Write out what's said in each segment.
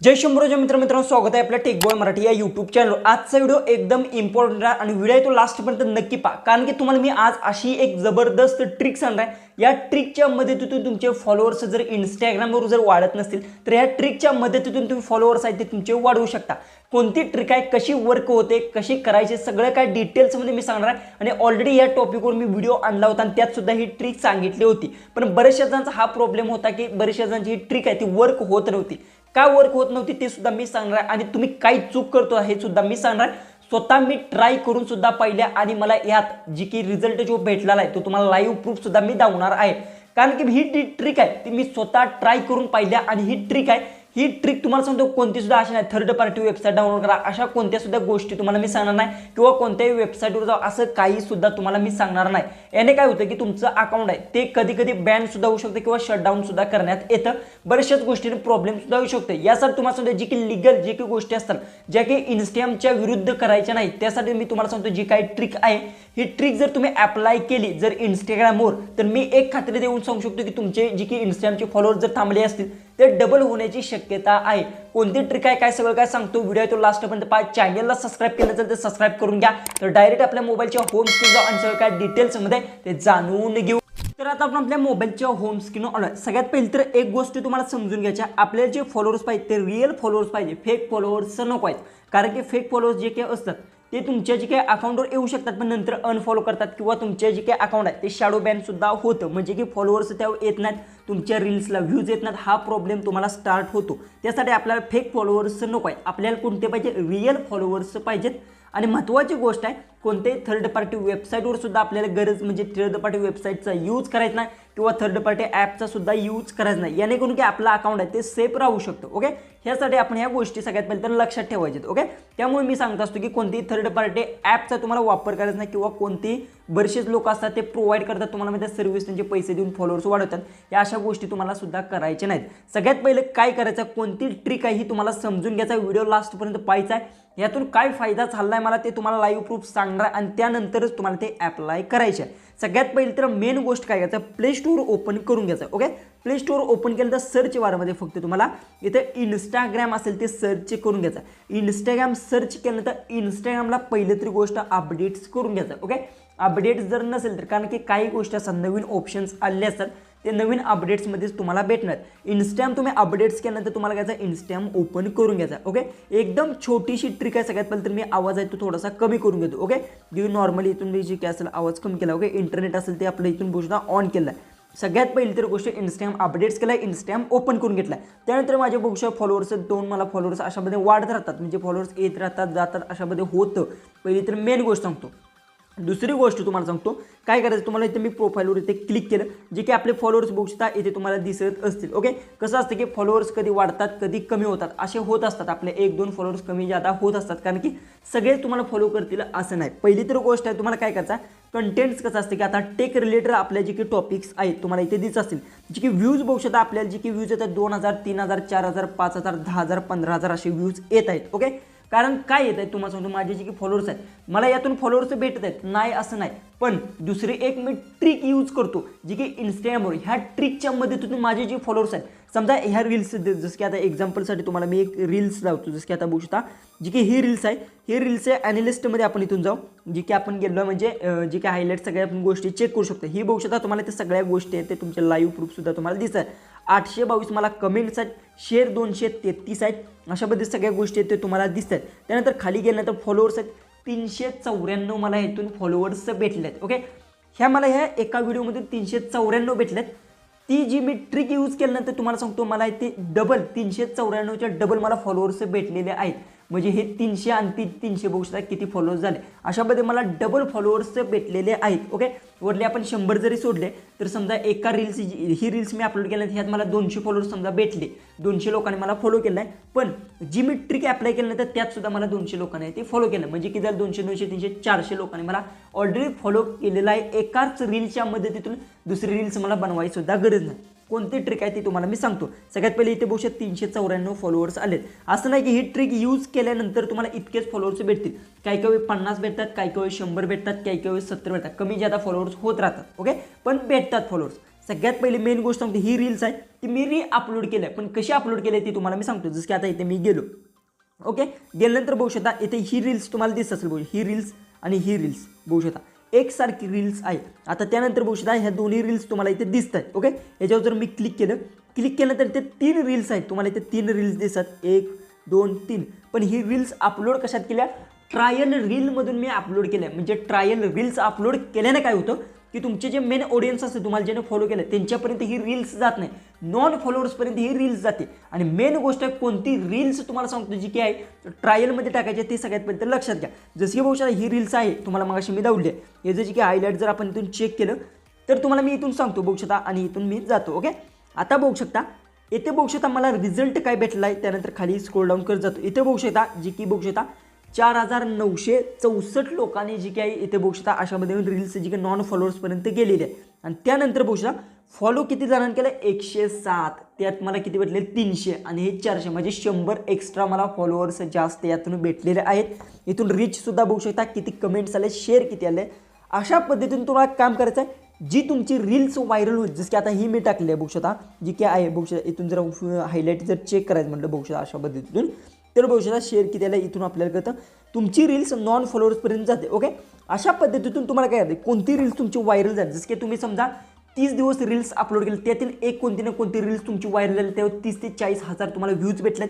जय शंभरोजय मित्र मित्रांनो स्वागत आहे आपल्या टेक बॉय मराठी या यूट्यूब चॅनल आजचा व्हिडिओ एकदम इम्पॉर्टंट आहे आणि व्हिडिओ तो लास्टपर्यंत नक्की पहा. कारण की तुम्हाला मी आज अशी एक जबरदस्त ट्रिक सांगणार आहे. या ट्रिकच्या मदतीतून तुमचे फॉलोअर्स जर इंस्टाग्रामवर जर वाढत नसतील तर या ट्रिकच्या मदतीतून तुम्ही फॉलोअर्स आहेत ते तुमचे वाढवू शकता. कोणती ट्रिक आहे कशी वर्क होते कशी करायची सगळं काय डिटेल्समध्ये मी सांगणार आहे. आणि ऑलरेडी या टॉपिकवर मी व्हिडिओ आणला होता आणि त्यात सुद्धा ही ट्रिक सांगितली होती. पण बऱ्याचशा जणांचा हा प्रॉब्लेम होता की बऱ्याचशा जणांची ही ट्रिक आहे ती वर्क होत नव्हती. का वर्क होत नव्हती ते सुद्धा मी सांगणार आहे. आणि तुम्ही काय चूक करतो हे सुद्धा मी सांगणार स्वतः मी ट्राय करून सुद्धा पाहिल्या आणि मला यात जी की रिझल्ट जो भेटलेला आहे तो तुम्हाला लाईव्ह प्रूफ सुद्धा मी दावणार आहे. कारण की ही ट्रिक आहे ती मी स्वतः ट्राय करून पाहिल्या आणि ही ट्रिक आहे ही ट्रिक तुम्हाला सांगतो कोणती सुद्धा अशी नाही. थर्ड पार्टी वेबसाईट डाउनलोड करा. अशा कोणत्या सुद्धा गोष्टी तुम्हाला मी सांगणार नाही. किंवा कोणत्याही वेबसाईटवर जाऊ असं काही सुद्धा तुम्हाला मी सांगणार नाही. याने काय होतं की तुमचं अकाउंट आहे ते कधी कधी बॅन सुद्धा होऊ शकतं किंवा शटडाऊन सुद्धा करण्यात येतं. बऱ्याचशाच गोष्टीने प्रॉब्लेम सुद्धा होऊ शकतो. यासाठी तुम्हाला सांगतो जी की लिगल जे काही गोष्टी असतात ज्या की इन्स्टाग्रामच्या विरुद्ध करायच्या नाही त्यासाठी मी तुम्हाला सांगतो जी काही ट्रिक आहे ही ट्रिक जर तुम्ही अप्लाय केली जर इंस्टाग्रामवर तर मी एक खात्री देऊन सांगू शकतो की तुमचे जी की इंस्टाग्रामचे फॉलोअर जर थांबले असतील ते डबल होण्याची शक्यता आहे. कोणती ट्रिक आहे काय सगळं काय सांगतो व्हिडिओ तो लास्टपर्यंत पहा. चॅनलला सबस्क्राईब केलं तर तर सबस्क्राईब करून घ्या. तर डायरेक्ट आपल्या मोबाईलच्या होम स्क्रीन जाऊ आणि सगळं काय डिटेल्समध्ये ते जाणून घेऊ. तर आता आपण आपल्या मोबाईलच्या होम स्क्रीन आलो सगळ्यात पहिली तर एक गोष्ट तुम्हाला समजून घ्यायच्या आपल्याला जे फॉलोअर्स पाहिजे ते रिअल फॉलोअर्स पाहिजे. फेक फॉलोअर्स नको आहेत. कारण की फेक फॉलोअर्स जे काही असतात ते तुमच्या जे काही अकाउंटवर येऊ शकतात पण नंतर अनफॉलो करतात किंवा तुमचे जे काही अकाउंट आहे ते शॅडो बॅनसुद्धा होतं. म्हणजे की फॉलोअर्स त्यावर येत नाहीत तुमच्या रील्सला व्ह्यूज येत नाहीत हा प्रॉब्लेम तुम्हाला स्टार्ट होतो. त्यासाठी आपल्याला फेक फॉलोअर्स नको आहेत. आपल्याला कोणते पाहिजे? रिअल फॉलोअर्स पाहिजेत. आणि महत्त्वाची गोष्ट आहे कोणत्याही थर्ड पार्टी वेबसाईटवर सुद्धा आपल्याला गरज म्हणजे थर्ड पार्टी वेबसाईटचा यूज करायचा नाही. किंवा थर्ड पार्टी ॲपचा सुद्धा यूज करायचा नाही. याने करून की आपलं अकाउंट आहे ते सेफ राहू शकतं ओके ह्यासाठी आपण ह्या गोष्टी सगळ्यात पहिले तर लक्षात ठेवायच्यात ओके त्यामुळे मी सांगत असतो की कोणतीही थर्ड पार्टी ॲपचा तुम्हाला वापर करायचा नाही किंवा कोणती बरेचसेच लोक असतात ते प्रोव्हाइड करतात तुम्हाला माहिती सर्व्हिस त्यांचे पैसे देऊन फॉलोअर्स वाढवतात. या अशा गोष्टी तुम्हाला सुद्धा करायच्या नाहीत. सगळ्यात पहिले काय करायचं कोणती ट्रिक आहे ही तुम्हाला समजून घ्यायचा व्हिडिओ लास्टपर्यंत पाहायचा आहे. यातून काय फायदा झाला आहे मला ते तुम्हाला लाईव्ह प्रूफ सांगणार आणि त्यानंतरच तुम्हाला ते अप्लाय करायचे आहे. सगळ्यात पहिली तर मेन गोष्ट काय करायचं प्ले स्टोअर ओपन करून घ्यायचं ओके प्ले स्टोअर ओपन केलं तर सर्च वारमध्ये फक्त तुम्हाला इथं इंस्टाग्राम असेल ते सर्च करून घ्यायचं. इंस्टाग्राम सर्च केलं तर इंस्टाग्रामला पहिलं तरी गोष्ट अपडेट्स करून घ्यायचं ओके अपडेट्स जर नसेल तर कारण की काही गोष्टी असतात नवीन ऑप्शन्स आले असतात ते नवीन अपडेट्समध्येच तुम्हाला भेटणार. इन्स्टॅम तुम्ही अपडेट्स केल्यानंतर तुम्हाला घ्यायचा इन्स्टॅम ओपन करून घ्यायचा ओके एकदम छोटीशी ट्रिक आहे सगळ्यात पहिले तर मी आवाज आहे तो थोडासा कमी करून घेतो ओके जी नॉर्मली इथून मी जे काय असेल आवाज कमी केला ओके इंटरनेट असेल ते आपलं इथून बोलता ऑन केलं आहे सगळ्यात पहिली तर गोष्ट इन्स्टॅम अपडेट्स केला इन्स्टॅम ओपन करून घेतला त्यानंतर माझ्या बघूशा फॉलोअर्स दोन मला फॉलोअर्स अशामध्ये वाढत राहतात म्हणजे फॉलोअर्स येत राहतात जातात अशामध्ये होतं. पहिली तर मेन गोष्ट सांगतो. दुसरी गोष्ट तुम्हाला सांगतो काय करायचं तुम्हाला इथे मी प्रोफाईलवर इथे क्लिक केलं जे की आपले फॉलोअर्स बघू शकता इथे तुम्हाला दिसत असतील ओके कसं असतं की फॉलोअर्स कधी वाढतात कधी कमी होतात असे होत असतात आपले एक दोन फॉलोअर्स कमी जादा होत असतात कारण की सगळेच तुम्हाला फॉलो करतील असं नाही. पहिली तर गोष्ट आहे तुम्हाला काय करायचं कंटेंट्स कसं असतं की आता टेक रिलेटेड आपल्या जे की टॉपिक्स आहेत तुम्हाला इथे दिसत असतील. जे की व्ह्यूज बघू शकता आपल्याला जे की व्ह्यूज येतात दोन हजार तीन हजार चार हजार पाच हजार दहा हजार पंधरा हजार असे व्ह्यूज येत आहेत ओके कारण काय येत आहे तुम्हाला सांगतो माझे जे की फॉलोअर्स आहेत मला यातून फॉलोअर्स भेटत आहेत. नाही असं नाही. पण दुसरी एक मी ट्रिक यूज करतो जी की इंस्टाग्रामवर ह्या ट्रिकच्या मदतीतून माझे जे फॉलोअर्स आहेत समजा ह्या रील्स जसं की आता एक्झाम्पलसाठी तुम्हाला मी एक रील्स लावतो जसं की आता बघू शकता जी की ही रील्स आहे ही रील्स आहे ॲनालिस्टमध्ये आपण इथून जाऊ जी की आपण गेलो म्हणजे जी काही हायलाईट सगळ्या आपण गोष्टी चेक करू शकतो. ही बघू शकता तुम्हाला ते सगळ्या गोष्टी आहेत ते तुमचे लाईव्ह प्रूफसुद्धा तुम्हाला दिसत आठशे बावीस मला कमेंट्स आहेत शेअर दोनशे तेहतीस आहेत. अशा पद्धती सगळ्या गोष्टी आहेत ते तुम्हाला दिसत आहेत त्यानंतर खाली गेल्यानंतर फॉलोअर्स आहेत तीनशे चौऱ्याण्णव मला इथून फॉलोअर्स भेटले आहेत ओके ह्या मला ह्या एका व्हिडिओमधून तीनशे चौऱ्याण्णव भेटलेत. ती जी मी ट्रिक यूज केल्यानंतर तुम्हाला सांगतो मला ते डबल तीनशे चौऱ्याण्णवच्या डबल मला फॉलोअर्स भेटलेले आहेत. म्हणजे हे तीनशे आणि ती तीनशे बघू शकता किती फॉलोअर्स झाले. अशामध्ये मला डबल फॉलोअर्स भेटलेले आहेत ओके वरले आपण शंभर जरी सोडले तर समजा एका रील्स ही रील्स मी अपलोड केल्या ह्यात मला दोनशे फॉलोअर्स समजा भेटले. दोनशे लोकांनी मला फॉलो केलं आहे पण जी मी ट्रिक अप्लाय केल्यानंतर त्यात सुद्धा मला दोनशे लोकांनी ते फॉलो केलं. म्हणजे की जर दोनशे दोनशे तीनशे चारशे लोकांनी मला ऑलरेडी फॉलो केलेला आहे एकाच रीलच्या मदतीतून दुसरी रील्स मला बनवायची सुद्धा गरज नाही. कोणती ट्रिक आहे ती तुम्हाला मी सांगतो. सगळ्यात पहिले इथे बघू शकता तीनशे चौऱ्याण्णव फॉलोअर्स आलेत. असं नाही की ही ट्रिक यूज केल्यानंतर तुम्हाला इतकेच फॉलोअर्स भेटतील. काही काही पन्नास भेटतात काही काही शंभर भेटतात काही काही सत्तर भेटतात. कमी ज्यादा फॉलोअर्स होत राहतात ओके पण भेटतात फॉलोअर्स सगळ्यात पहिली मेन गोष्ट सांगते ही रील्स आहे ती मी री अपलोड केलं आहे पण कशी अपलोड केली ती तुम्हाला मी सांगतो. जसं की आता इथे मी गेलो ओके गेल्यानंतर बघू शकता इथे ही रील्स तुम्हाला दिसत असेल. बघू ही रील्स आणि ही रील्स बघू शकता. एकसारखी रील्स आहे. आता त्यानंतर बघू शकता ह्या दोन्ही रील्स तुम्हाला इथे दिसत आहेत ओके याच्यावर जर मी क्लिक केलं क्लिक केल्यानंतर इथे तीन रील्स आहेत. तुम्हाला इथे तीन रील्स दिसतात. एक दोन तीन. पण ही रील्स अपलोड कशात केल्या? ट्रायल रीलमधून मी अपलोड केल्या. म्हणजे ट्रायल रील्स अपलोड केल्याने काय होतं? की तुमचे जे मेन ऑडियन्स असते तुम्हाला ज्याने फॉलो केलं त्यांच्यापर्यंत ही रील्स जात नाही. नॉन फॉलोअर्सपर्यंत ही रील्स जाते. आणि मेन गोष्ट आहे कोणती? रील्स तुम्हाला सांगतो जी की आहे ट्रायलमध्ये टाकायची ते सगळ्यात पहिले तर लक्षात घ्या. जशी की शकता ही रील्स आहे तुम्हाला मगाशी मी दावली आहे. याचं जे की हायलाईट जर आपण इथून चेक केलं तर तुम्हाला मी इथून सांगतो बघू शकता आणि इथून मी जातो ओके आता बघू शकता येथे बघू शकता मला रिझल्ट काय भेटला आहे त्यानंतर खाली स्क्रोल डाऊन करत जातो. इथे बघू शकता जी की बघू शकता चार हजार नऊशे चौसष्ट लोकांनी जी काही इथे बघू शकता अशामध्ये रील्स जी काही नॉन फॉलोअर्सपर्यंत गेलेली आहे आणि त्यानंतर बघू शकता फॉलो किती जणांनी केलं? एकशे सात. त्यात मला किती भेटले? तीनशे. आणि हे चारशे. म्हणजे शंभर एक्स्ट्रा मला फॉलोअर्स जास्त यातून भेटलेले आहेत. इथून रीचसुद्धा बघू शकता किती कमेंट्स आले शेअर किती आले. अशा पद्धतीने तुम्हाला काम करायचं आहे जी तुमची रील्स व्हायरल होईल जसं की आता ही मी टाकली आहे बघू शकता. जी की आहे बघू शकता. इथून जर हायलाईट जर चेक करायचं म्हटलं बघू शकता अशा पद्धतीतून. तर भविष्याला शेअर की त्याला इथून आपल्याला कळतं. तुमची रील्स नॉन फॉलोअर्सपर्यंत जाते ओके अशा पद्धतीतून तुम्हाला काय होते कोणती रील्स तुमची व्हायरल झाली? जसं की तुम्ही समजा तीस दिवस रील्स अपलोड केले त्यातील एक कोणती ना कोणती रील्स तुमची व्हायरल झाली त्यावर तीस ते चाळीस हजार तुम्हाला व्ह्यूज भेटलेत.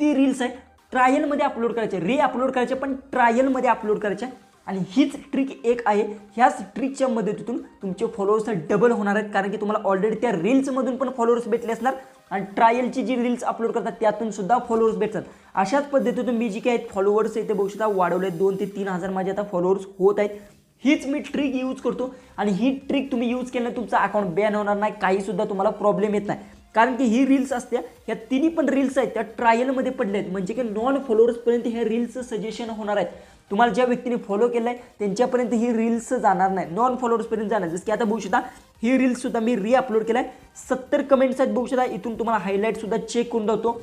ती रील्स आहे ट्रायलमध्ये अपलोड करायचे री अपलोड करायचे पण ट्रायलमध्ये अपलोड करायचे. आणि हीच ट्रिक एक आहे ह्याच ट्रिकच्या मदतीतून तुमचे फॉलोअर्स डबल होणार आहेत कारण की तुम्हाला ऑलरेडी त्या रील्समधून पण फॉलोअर्स भेटले असणार. आणि ट्रायलची जी रील्स अपलोड करतात त्यातून सुद्धा फॉलोअर्स भेटतात. अशाच पद्धतीतून मी जी काही आहेत फॉलोअर्स इथे बघू शकता वाढवले दोन ते तीन हजार माझे आता फॉलोअर्स होत आहेत. हीच मी ट्रिक यूज करतो आणि ही ट्रिक तुम्ही यूज केल्याने तुमचा अकाउंट बॅन होणार नाही काहीसुद्धा तुम्हाला प्रॉब्लेम येत नाही. कारण की ही रील्स असत्या ह्या तिन्ही पण रील्स आहेत त्या ट्रायलमध्ये पडल्या आहेत म्हणजे की नॉन फॉलोअर्सपर्यंत ह्या रील्सचं सजेशन होणार आहेत. तुम्हाला ज्या व्यक्तीने फॉलो केलं आहे त्यांच्यापर्यंत ही रील्स जाणार नाही. नॉन फॉलोअर्सपर्यंत जाणार. जसं की आता बघू शकता ही रील्ससुद्धा मी री अपलोड केला आहे सत्तर कमेंट्स आहेत बघू शकता. इथून तुम्हाला हायलाईटसुद्धा चेक करून जातो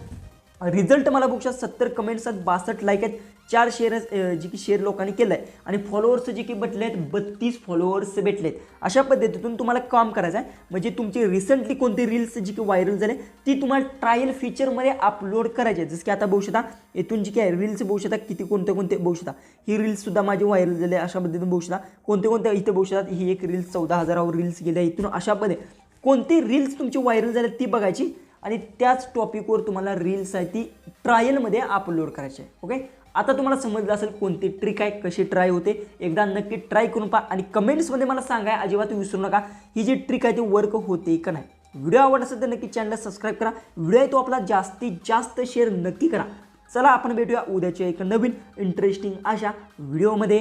रिझल्ट मला बघू शकता. सत्तर कमेंट्स आहेत बासष्ट लाईक आहेत. चार शेअर जी की शेअर लोकांनी केलं आहे आणि फॉलोअर्स जे की भेटले आहेत बत्तीस फॉलोअर्स भेटले आहेत अशा पद्धतीतून तुम्हाला काम करायचं आहे म्हणजे तुमची रिसेंटली कोणती रील्स जी की व्हायरल झाले ती तुम्हाला ट्रायल फीचरमध्ये अपलोड करायची आहे जसं की आता बघू शकता इथून जी काय रील्स बघू शकता किती कोणते कोणते बघू शकता. ही रील्ससुद्धा माझी व्हायरल झाली अशा पद्धतीने बघू शकता कोणते कोणते इथे बघू शकतात ही एक रील्स चौदा हजारावर रील्स गेल्या इथून अशा पद्धती कोणती रील्स तुमची व्हायरल झाली ती बघायची. आणि त्याच टॉपिकवर तुम्हाला रील्स आहे ती ट्रायलमध्ये अपलोड करायची आहे ओके आता तुम्हाला समजलं असेल कोणती ट्रिक आहे कशी ट्राय होते. एकदा नक्की ट्राय करून पहा आणि कमेंट्समध्ये मला सांगा अजिबात विसरू नका ही जी ट्रिक आहे ती वर्क होते का नाही. व्हिडिओ आवडत असेल तर नक्की चॅनलला सबस्क्राईब करा. व्हिडिओ आहे तो आपला जास्तीत जास्त शेअर नक्की करा. चला आपण भेटूया उद्याच्या एक नवीन इंटरेस्टिंग अशा व्हिडिओमध्ये